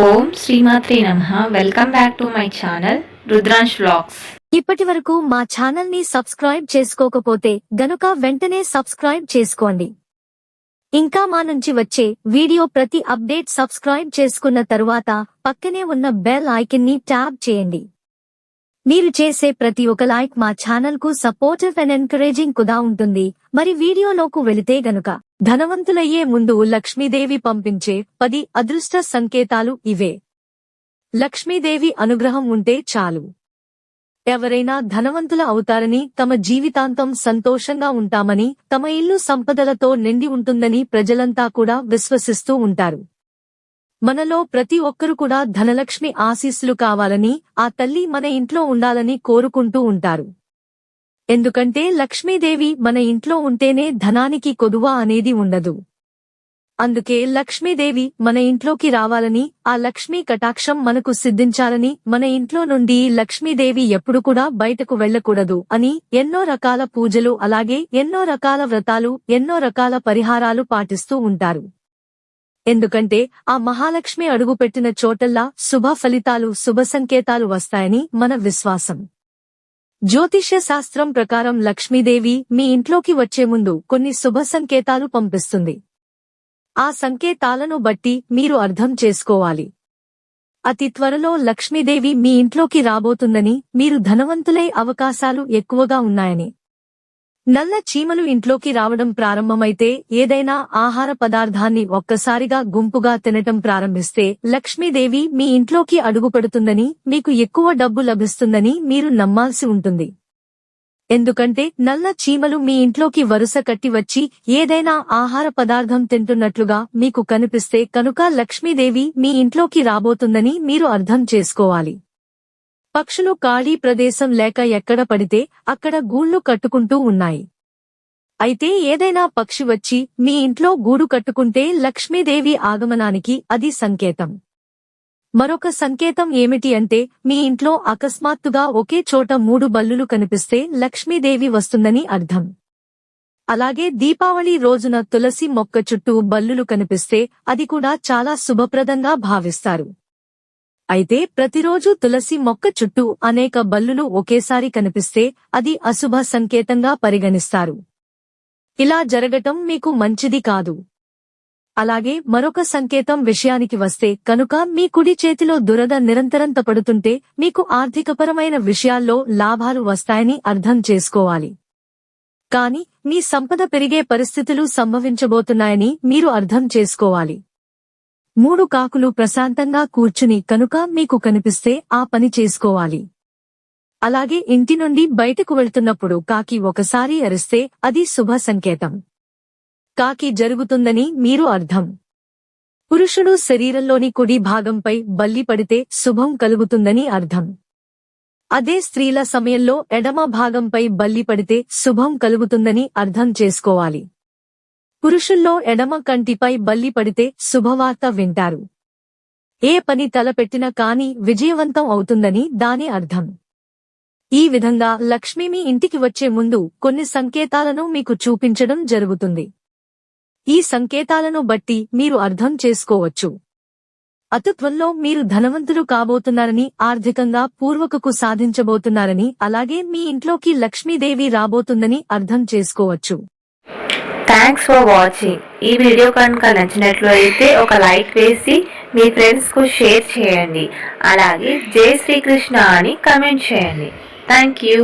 ఓం శ్రీమాత్రి నమ. Welcome back to my channel Rudransh vlogs ఇప్పటి వరకు మా ఛానల్ని సబ్స్క్రైబ్ చేసుకోకపోతే గనుక వెంటనే సబ్స్క్రైబ్ చేసుకోండి. ఇంకా మా నుంచి వచ్చే వీడియో ప్రతి అప్డేట్ సబ్స్క్రైబ్ చేసుకున్న తరువాత పక్కనే ఉన్న బెల్ ఐకిన్ని ట్యాప్ చేయండి. మీరు చేసే ప్రతి ఒక్క లైక్ మా ఛానల్కు సపోర్టివ్ అండ్ ఎంకరేజింగ్ కుదా ఉంటుంది. మరి వీడియోలోకి వెళితే గనుక ధనవంతులయ్యే ముందు లక్ష్మీదేవి పంపించే పది అదృష్ట సంకేతాలు ఇవే. లక్ష్మీదేవి అనుగ్రహం ఉంటే చాలు. ఎవరైనా ధనవంతుల అవుతారని తమ జీవితాంతం సంతోషంగా ఉంటామని తమ ఇల్లు సంపదలతో నిండి ఉంటుందని ప్రజలంతా కూడా విశ్వసిస్తూ ఉంటారు. మనలో ప్రతి ఒక్కరు కూడా ధనలక్ష్మి ఆశీస్సులు కావాలని ఆ తల్లి మన ఇంట్లో ఉండాలని కోరుకుంటూ ఉంటారు. ఎందుకంటే లక్ష్మీదేవి మన ఇంట్లో ఉంటేనే ధనానికి కొదువ అనేది ఉండదు. అందుకే లక్ష్మీదేవి మన ఇంట్లోకి రావాలని ఆ లక్ష్మీ కటాక్షం మనకు సిద్ధించాలని మన ఇంట్లో నుండి లక్ష్మీదేవి ఎప్పుడు కూడా బయటకు వెళ్ళకూడదు అని ఎన్నో రకాల పూజలు అలాగే ఎన్నో రకాల వ్రతాలు ఎన్నో రకాల పరిహారాలు పాటిస్తూ ఉంటారు. ఎందుకంటే ఆ మహాలక్ష్మి అడుగుపెట్టిన చోటల్లా శుభ ఫలితాలు శుభ సంకేతాలు వస్తాయని మన విశ్వాసం. జ్యోతిష్య శాస్త్రం ప్రకారం లక్ష్మీదేవి మీ ఇంట్లోకి వచ్చే ముందు కొన్ని శుభ సంకేతాలు పంపిస్తుంది. ఆ సంకేతాలను బట్టి మీరు అర్థం చేసుకోవాలి. అతి త్వరలో లక్ష్మీదేవి మీ ఇంట్లోకి రాబోతుందని మీరు ధనవంతులై అవకాశాలు ఎక్కువగా ఉన్నాయని. నల్ల చీమలు ఇంట్లోకి రావడం ప్రారంభమైతే ఏదైనా ఆహార పదార్థాన్ని ఒక్కసారిగా గుంపుగా తినటం ప్రారంభిస్తే లక్ష్మీదేవి మీ ఇంట్లోకి అడుగుపడుతుందని మీకు ఎక్కువ డబ్బు లభిస్తుందని మీరు నమ్మాల్సి ఉంటుంది. ఎందుకంటే నల్ల చీమలు మీ ఇంట్లోకి వరుస కట్టి వచ్చి ఏదైనా ఆహార పదార్థం తింటున్నట్లుగా మీకు కనిపిస్తే కనుక లక్ష్మీదేవి మీ ఇంట్లోకి రాబోతుందని మీరు అర్థం చేసుకోవాలి. పక్షులు ఖాళీ ప్రదేశం లేక ఎక్కడ పడితే అక్కడ గూళ్ళు కట్టుకుంటూ ఉన్నాయి. అయితే ఏదైనా పక్షి వచ్చి మీ ఇంట్లో గూడు కట్టుకుంటే లక్ష్మీదేవి ఆగమనానికి అది సంకేతం. మరొక సంకేతం ఏమిటి అంటే మీ ఇంట్లో అకస్మాత్తుగా ఒకే చోట మూడు బల్లులు కనిపిస్తే లక్ష్మీదేవి వస్తుందని అర్థం. అలాగే దీపావళి రోజున తులసి మొక్క చుట్టూ బల్లులు కనిపిస్తే అది కూడా చాలా శుభప్రదంగా భావిస్తారు. అయితే ప్రతిరోజు తులసి మొక్క చుట్టూ అనేక బల్లులు ఒకేసారి కనిపిస్తే అది అశుభ సంకేతంగా పరిగణిస్తారు. ఇలా జరగటం మీకు మంచిది కాదు. అలాగే మరొక సంకేతం విషయానికి వస్తే కనుక మీ కుడి చేతిలో దురద నిరంతరంత పడుతుంటే మీకు ఆర్థికపరమైన విషయాల్లో లాభాలు వస్తాయని అర్థం చేసుకోవాలి. కాని మీ సంపద పెరిగే పరిస్థితులు సంభవించబోతున్నాయని మీరు అర్థం చేసుకోవాలి. మూడు కాకులు ప్రశాంతంగా కూర్చుని కనుక మీకు కనిపిస్తే ఆ పని చేసుకోవాలి. అలాగే ఇంటి నుండి బయటకు వెళ్తున్నప్పుడు కాకి ఒకసారి అరిస్తే అది శుభ సంకేతం. కాకి జరుగుతుందని మీరు అర్థం. పురుషుడు శరీరంలోని కుడి భాగంపై బల్లి పడితే శుభం కలుగుతుందని అర్థం. అదే స్త్రీల సమయంలో ఎడమ భాగంపై బల్లి పడితే శుభం కలుగుతుందని అర్థం చేసుకోవాలి. పురుషుల్లో ఎడమ కంటిపై బల్లి పడితే శుభవార్త వింటారు. ఏ పని తలపెట్టినా కాని విజయవంతం అవుతుందని దాని అర్థం. ఈ విధంగా లక్ష్మి మీ ఇంటికి వచ్చే ముందు కొన్ని సంకేతాలను మీకు చూపించడం జరుగుతుంది. ఈ సంకేతాలను బట్టి మీరు అర్థం చేసుకోవచ్చు. అతుత్వంలో మీరు ధనవంతులు కాబోతున్నారని ఆర్థికంగా పూర్వకకు సాధించబోతున్నారని అలాగే మీ ఇంట్లోకి లక్ష్మీదేవి రాబోతుందని అర్థం చేసుకోవచ్చు. థ్యాంక్స్ ఫర్ వాచింగ్ ఈ వీడియో కనుక నచ్చినట్లు అయితే ఒక లైక్ వేసి మీ ఫ్రెండ్స్కు షేర్ చేయండి. అలాగే జై శ్రీకృష్ణ అని కమెంట్ చేయండి. Thank you